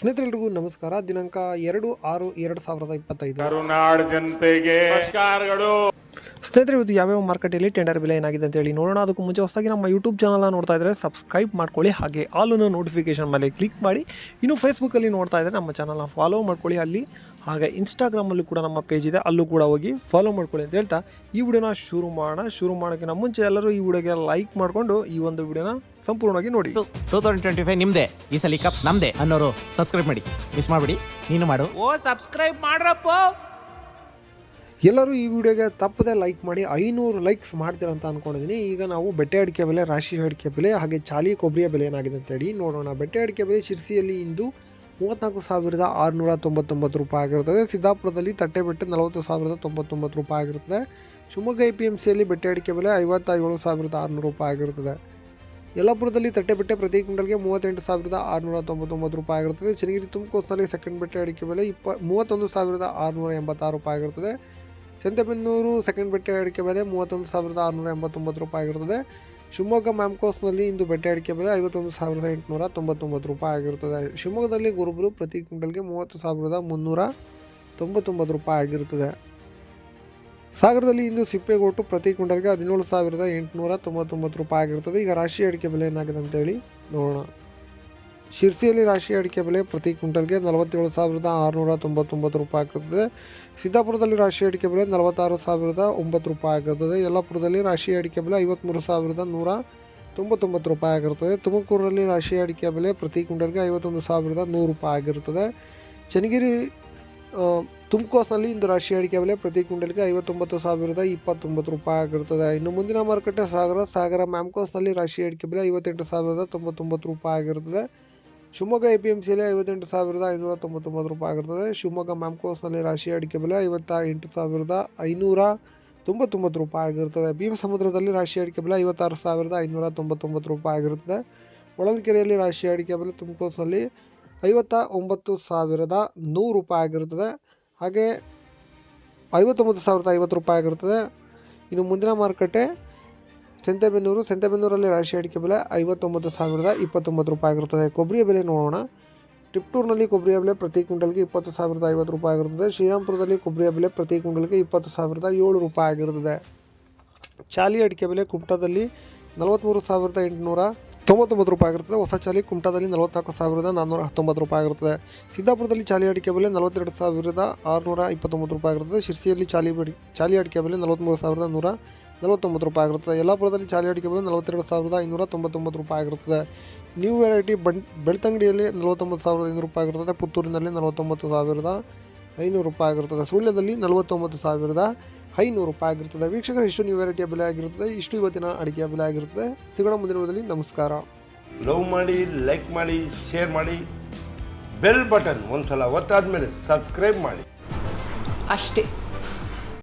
ಸ್ನೇಹಿತರೆಲ್ಲರಿಗೂ ನಮಸ್ಕಾರ. ದಿನಾಂಕ ಎರಡು ಆರು ಎರಡು ಸಾವಿರದ ಇಪ್ಪತ್ತೈದು. ಜನತೆಗೆ ನಮಸ್ಕಾರಗಳು. ಸ್ನೇಹಿತರೆ ಇವತ್ತು ಯಾವ್ಯಾವ ಮಾರ್ಕೆಟಲ್ಲಿ ಟೆಂಡರ್ ಬೆಲೆ ಏನಾಗಿದೆ ಅಂತ ಹೇಳಿ ನೋಡೋಣ. ಅದಕ್ಕೂ ಮುಂಚೆ ಹೊಸದಾಗಿ ನಮ್ಮ ಯೂಟ್ಯೂಬ್ ಚಾನಲ್ನ ನೋಡ್ತಾ ಇದ್ದರೆ ಸಬ್ಸ್ಕ್ರೈಬ್ ಮಾಡ್ಕೊಳ್ಳಿ. ಹಾಗೆ ಆಲನ್ನು ನೋಟಿಫಿಕೇಶನ್ ಮೇಲೆ ಕ್ಲಿಕ್ ಮಾಡಿ. ಇನ್ನು ಫೇಸ್ಬುಕ್ಕಲ್ಲಿ ನೋಡ್ತಾ ಇದ್ದರೆ ನಮ್ಮ ಚಾನಲ್ನ ಫಾಲೋ ಮಾಡ್ಕೊಳ್ಳಿ. ಅಲ್ಲಿ ಹಾಗೆ ಇನ್ಸ್ಟಾಗ್ರಾಮಲ್ಲೂ ಕೂಡ ನಮ್ಮ ಪೇಜ್ ಇದೆ. ಅಲ್ಲೂ ಕೂಡ ಹೋಗಿ ಫಾಲೋ ಮಾಡ್ಕೊಳ್ಳಿ ಅಂತ ಹೇಳ್ತಾ. ಈ ವಿಡಿಯೋನ ಶುರು ಮಾಡೋಣ. ಶುರು ಮಾಡೋಕ್ಕಿಂತ ಮುಂಚೆ ಎಲ್ಲರೂ ಈ ವಿಡಿಯೋಗೆ ಲೈಕ್ ಮಾಡಿಕೊಂಡು ಈ ಒಂದು ವಿಡಿಯೋನ ಸಂಪೂರ್ಣವಾಗಿ ನೋಡಿ. ಟೂ ತೌಸಂಡ್ ಟ್ವೆಂಟಿ ಫೈವ್ ನಿಮ್ದೆ ಈ ಸಲ ಕಪ್ ನಮ್ದೆ ಅನ್ನೋರು ಸಬ್ಸ್ಕ್ರೈಬ್ ಮಾಡಿ. ಮಿಸ್ ಮಾಡಿಬಿಡಿ. ನೀನು ಮಾಡು. ಓ ಸಬ್ಸ್ಕ್ರೈಬ್ ಮಾಡ್ರಪ್ಪ. ಎಲ್ಲರೂ ಈ ವಿಡಿಯೋಗೆ ತಪ್ಪದೆ ಲೈಕ್ ಮಾಡಿ ಐನೂರು ಲೈಕ್ಸ್ ಮಾಡ್ತೀರ ಅಂತ ಅನ್ಕೊಂಡಿದ್ದೀನಿ ಈಗ ನಾವು ಬೆಟ್ಟೆ ಅಡಿಕೆ ಬೆಲೆ, ರಾಶಿ ಅಡಿಕೆ ಬೆಲೆ, ಹಾಗೆ ಚಾಲಿ ಕೊಬ್ಬರಿಯ ಬೆಲೆ ಏನಾಗಿದೆ ಅಂತೇಳಿ ನೋಡೋಣ. ಬೆಟ್ಟೆ ಅಡಿಕೆ ಬೆಲೆ ಶಿರ್ಸಿಯಲ್ಲಿ ಇಂದು ಮೂವತ್ತ್ನಾಲ್ಕು ಸಾವಿರದ ಆರುನೂರ ತೊಂಬತ್ತೊಂಬತ್ತು ರೂಪಾಯಿ ಆಗಿರುತ್ತದೆ. ಸಿದ್ದಾಪುರದಲ್ಲಿ ತಟ್ಟೆ ಬೆಟ್ಟೆ ನಲವತ್ತು ಸಾವಿರದ ತೊಂಬತ್ತೊಂಬತ್ತು ರೂಪಾಯಿ ಆಗಿರುತ್ತದೆ. ಶಿವಮೊಗ್ಗ ಎ ಪಿ ಎಂ ಸಿಯಲ್ಲಿ ಬೆಟ್ಟೆ ಅಡಿಕೆ ಬೆಲೆ ಐವತ್ತ ಏಳು ಸಾವಿರದ ಆರುನೂರು ರೂಪಾಯಿ ಆಗಿರುತ್ತದೆ. ಯಲ್ಲಾಪುರದಲ್ಲಿ ತಟ್ಟೆ ಬೆಟ್ಟೆ ಪ್ರತಿ ಕ್ವಿಂಟಲ್ಗೆ ಮೂವತ್ತೆಂಟು ಸಾವಿರದ ಆರುನೂರ ತೊಂಬತ್ತೊಂಬತ್ತು ರೂಪಾಯಿ ಆಗಿರುತ್ತದೆ. ಚನ್ನಗಿರಿ ತುಮಕೂರಿನಲ್ಲಿ ಸೆಕೆಂಡ್ ಬೆಟ್ಟೆ ಅಡಿಕೆ ಬೆಲೆ ಇಪ್ಪ ಮೂವತ್ತೊಂದು ಸಾವಿರದ ಆರುನೂರ ಎಂಬತ್ತಾರು ರೂಪಾಯಿ ಆಗಿರ್ತದೆ ಸಂತೆಬೆನ್ನೂರು ಸೆಕೆಂಡ್ ಬೆಟ್ಟ ಅಡಿಕೆ ಬೆಲೆ ಮೂವತ್ತೊಂದು ಸಾವಿರದ ಆರುನೂರ ಎಂಬತ್ತೊಂಬತ್ತು ರೂಪಾಯಿ ಆಗಿರ್ತದೆ. ಶಿವಮೊಗ್ಗ ಮ್ಯಾಮ್ಕೋಸ್ನಲ್ಲಿ ಇಂದು ಬೆಟ್ಟ ಅಡಿಕೆ ಬೆಲೆ ಐವತ್ತೊಂದು ಸಾವಿರದ ಎಂಟುನೂರ ತೊಂಬತ್ತೊಂಬತ್ತು ರೂಪಾಯಿ ಆಗಿರುತ್ತದೆ ಶಿವಮೊಗ್ಗದಲ್ಲಿ ಗುರುಬರು ಪ್ರತಿ ಕ್ವಿಂಟಲ್ಗೆ ಮೂವತ್ತು ಸಾವಿರದ ಮುನ್ನೂರ ತೊಂಬತ್ತೊಂಬತ್ತು ರೂಪಾಯಿ ಆಗಿರುತ್ತದೆ ಸಾಗರದಲ್ಲಿ ಇಂದು ಸಿಪ್ಪೆಗೋಟು ಪ್ರತಿ ಕ್ವಿಂಟಲ್ಗೆ ಹದಿನೇಳು ಸಾವಿರದ ಎಂಟುನೂರ ತೊಂಬತ್ತೊಂಬತ್ತು ರೂಪಾಯಿ ಆಗಿರುತ್ತದೆ ಈಗ ರಾಶಿ ಅಡಿಕೆ ಬೆಲೆ ಏನಾಗಿದೆ ಅಂತೇಳಿ ನೋಡೋಣ. ಶಿರ್ಸಿಯಲ್ಲಿ ರಾಶಿ ಅಡಿಕೆ ಬೆಲೆ ಪ್ರತಿ ಕ್ವಿಂಟಲ್ಗೆ ನಲವತ್ತೇಳು ಸಾವಿರದ ಆರುನೂರ ತೊಂಬತ್ತೊಂಬತ್ತು ರೂಪಾಯಿ ಆಗಿರುತ್ತದೆ ಸಿದ್ದಾಪುರದಲ್ಲಿ ರಾಶಿ ಅಡಿಕೆ ಬೆಲೆ ನಲವತ್ತಾರು ಸಾವಿರದ ಒಂಬತ್ತು ರೂಪಾಯಿ ಆಗಿರ್ತದೆ ಯಲ್ಲಾಪುರದಲ್ಲಿ ರಾಶಿ ಅಡಿಕೆ ಬೆಲೆ ಐವತ್ತ್ಮೂರು ಸಾವಿರದ ನೂರ ತೊಂಬತ್ತೊಂಬತ್ತು ರೂಪಾಯಿ ಆಗಿರುತ್ತದೆ ತುಮಕೂರಲ್ಲಿ ರಾಶಿ ಅಡಿಕೆ ಬೆಲೆ ಪ್ರತಿ ಕ್ವಿಂಟಲ್ಗೆ ಐವತ್ತೊಂದು ಸಾವಿರದ ನೂರು ರೂಪಾಯಿ ಆಗಿರ್ತದೆ. ಚನ್ನಗಿರಿ ತುಮಕೋಸ್ನಲ್ಲಿ ಇಂದು ರಾಶಿ ಅಡಿಕೆ ಬೆಲೆ ಪ್ರತಿ ಕ್ವಿಂಟಲ್ಗೆ ಐವತ್ತೊಂಬತ್ತು ಸಾವಿರದ ಇಪ್ಪತ್ತೊಂಬತ್ತು ರೂಪಾಯಿ ಆಗಿರುತ್ತದೆ ಇನ್ನು ಮುಂದಿನ ಮಾರುಕಟ್ಟೆ ಸಾಗರ ಸಾಗರ ಮ್ಯಾಮ್ಕೋಸ್ನಲ್ಲಿ ರಾಶಿ ಅಡಿಕೆ ಬೆಲೆ ಐವತ್ತೆಂಟು ಸಾವಿರದ ತೊಂಬತ್ತೊಂಬತ್ತು ರೂಪಾಯಿ ಆಗಿರ್ತದೆ. ಶಿವಮೊಗ್ಗ ಎ ಪಿ ಎಂ ಸಿಯಲ್ಲಿ ಐವತ್ತೆಂಟು ಸಾವಿರದ ಐನೂರ ತೊಂಬತ್ತೊಂಬತ್ತು ರೂಪಾಯಿ ಆಗಿರ್ತದೆ. ಶಿವಮೊಗ್ಗ ಮ್ಯಾಮ್ಕೋಸ್ನಲ್ಲಿ ರಾಶಿ ಅಡಿಕೆ ಬೆಲೆ ಐವತ್ತ ಎಂಟು ಸಾವಿರದ ಐನೂರ ತೊಂಬತ್ತೊಂಬತ್ತು ರೂಪಾಯಿ ಆಗಿರ್ತದೆ. ಭೀಮಸಮುದ್ರದಲ್ಲಿ ರಾಶಿ ಅಡಿಕೆ ಬೆಲೆ ಐವತ್ತಾರು ಸಾವಿರದ ಐನೂರ ತೊಂಬತ್ತೊಂಬತ್ತು ರೂಪಾಯಿ ಆಗಿರ್ತದೆ. ಹೊಳಲ್ಕೆರೆಯಲ್ಲಿ ರಾಶಿ ಅಡಿಕೆ ಬೆಲೆ ತುಮಕೂರಿನಲ್ಲಿ ಐವತ್ತ ಒಂಬತ್ತು ಸಾವಿರದ ನೂರು ರೂಪಾಯಿ ಆಗಿರ್ತದೆ. ಹಾಗೆ ಐವತ್ತೊಂಬತ್ತು ಸಾವಿರದ ಐವತ್ತು ರೂಪಾಯಿ ಆಗಿರ್ತದೆ. ಇನ್ನು ಮುಂದಿನ ಮಾರುಕಟ್ಟೆ ಸಂತೆಬೆನ್ನೂರು, ಸಂತೆಬೆನ್ನೂರಲ್ಲಿ ರಾಶಿ ಅಡಿಕೆ ಬೆಲೆ ಐವತ್ತೊಂಬತ್ತು ಸಾವಿರದ ಇಪ್ಪತ್ತೊಂಬತ್ತು ರೂಪಾಯಿ ಆಗಿರ್ತದೆ. ಕೊಬ್ಬರಿಯ ಬೆಲೆ ನೋಡೋಣ. ಟಿಪ್ಟೂರ್ನಲ್ಲಿ ಕೊಬ್ಬರಿಯ ಬೆಲೆ ಪ್ರತಿ ಕ್ವಿಂಟಲ್ಗೆ ಇಪ್ಪತ್ತು ಸಾವಿರದ ಐವತ್ತು ರೂಪಾಯಿ ಆಗಿರ್ತದೆ. ಶ್ರೀರಾಮ್ಪುರದಲ್ಲಿ ಕೊಬ್ಬರಿಯ ಬೆಲೆ ಪ್ರತಿ ಕ್ವಿಂಟಲ್ಗೆ ಇಪ್ಪತ್ತು ಸಾವಿರದ ಏಳು ರೂಪಾಯಿ ಆಗಿರ್ತದೆ. ಚಾಲಿ ಅಡಿಕೆ ಬೆಲೆ ಕುಮಟಾದಲ್ಲಿ ನಲವತ್ತ್ಮೂರು ಸಾವಿರದ ಎಂಟುನೂರ ತೊಂಬತ್ತೊಂಬತ್ತು ರೂಪಾಯಿ ಆಗಿರ್ತದೆ. ಹೊಸ ಚಾಲಿ ಕುಮಟಾದಲ್ಲಿ ನಲವತ್ತ್ನಾಲ್ಕು ಸಾವಿರದ ನಾನ್ನೂರ ಹತ್ತೊಂಬತ್ತು ರೂಪಾಯಿ ಆಗಿರ್ತದೆ. ಸಿದ್ದಾಪುರದಲ್ಲಿ ಚಾಲಿ ಅಡಿಕೆ ಬೆಲೆ ನಲವತ್ತೆರಡು ಸಾವಿರದ ಆರುನೂರ ಇಪ್ಪತ್ತೊಂಬತ್ತು ರೂಪಾಯಿ ಆಗಿರ್ತದೆ. ಶಿರ್ಸಿಯಲ್ಲಿ ಚಾಲಿ ಬಡಿ ಚಾಲಿ ಅಡಿಕೆ ಬೆಲೆ ನಲವತ್ತ್ಮೂರು ಸಾವಿರದ ನೂರ ನಲವತ್ತೊಂಬತ್ತು ರೂಪಾಯಿ ಆಗಿರುತ್ತದೆ. ಯಲ್ಲಾಪುರದಲ್ಲಿ ಚಾಲಿ ಅಡಿಕೆ ಬಂದು ನಲವತ್ತೆರಡು ಸಾವಿರದ ಇನ್ನೂರ ತೊಂಬತ್ತೊಂಬತ್ತು ರೂಪಾಯಿ ಆಗಿರುತ್ತದೆ. ನ್ಯೂ ವೆರೈಟಿ ಬಂ ಬೆಳ್ತಂಗಡಿಯಲ್ಲಿ ನಲವತ್ತೊಂಬತ್ತು ಸಾವಿರದ ಐನೂರು ರೂಪಾಯಿ ಆಗಿರ್ತದೆ ಪುತ್ತೂರಿನಲ್ಲಿ ನಲವತ್ತೊಂಬತ್ತು ಸಾವಿರದ ಐನೂರು ರೂಪಾಯಿ ಆಗಿರ್ತದೆ ಸುಳ್ಯದಲ್ಲಿ ನಲವತ್ತೊಂಬತ್ತು ಸಾವಿರದ ಐನೂರು ರೂಪಾಯಿ ಆಗಿರ್ತದೆ ವೀಕ್ಷಕರು ಇಷ್ಟು ನ್ಯೂ ವೆರೈಟಿಯ ಬೆಲೆ ಆಗಿರುತ್ತದೆ. ಇಷ್ಟು ಇವತ್ತಿನ ಅಡಿಕೆಯ ಬೆಲೆ ಆಗಿರುತ್ತದೆ. ಸಿಗೋಣ ಮುಂದಿನ ನಮಸ್ಕಾರ. ಲವ್ ಮಾಡಿ ಲೈಕ್ ಮಾಡಿ ಶೇರ್ ಮಾಡಿ. ಬೆಲ್ ಬಟನ್ ಒಂದು ಸಲ ಒತ್ತಾದ್ಮೇಲೆ ಸಬ್ಸ್ಕ್ರೈಬ್ ಮಾಡಿ. ಅಷ್ಟೇ.